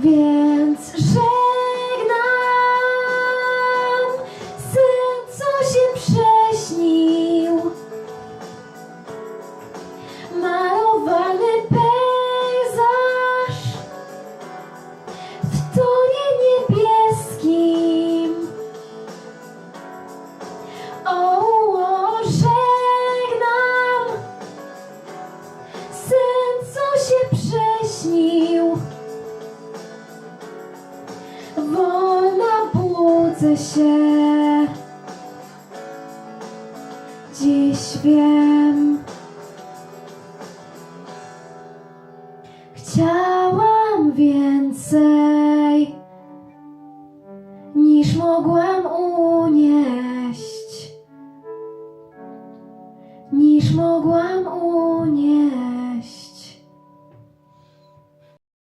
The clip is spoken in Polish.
Więc żegnam. Sen, co się prześnił. Malowany pejzaż W tonie niebieskim. O, budzę się. Dziś wiem. Chciałam więcej Niż mogłam unieść. Niż mogłam unieść.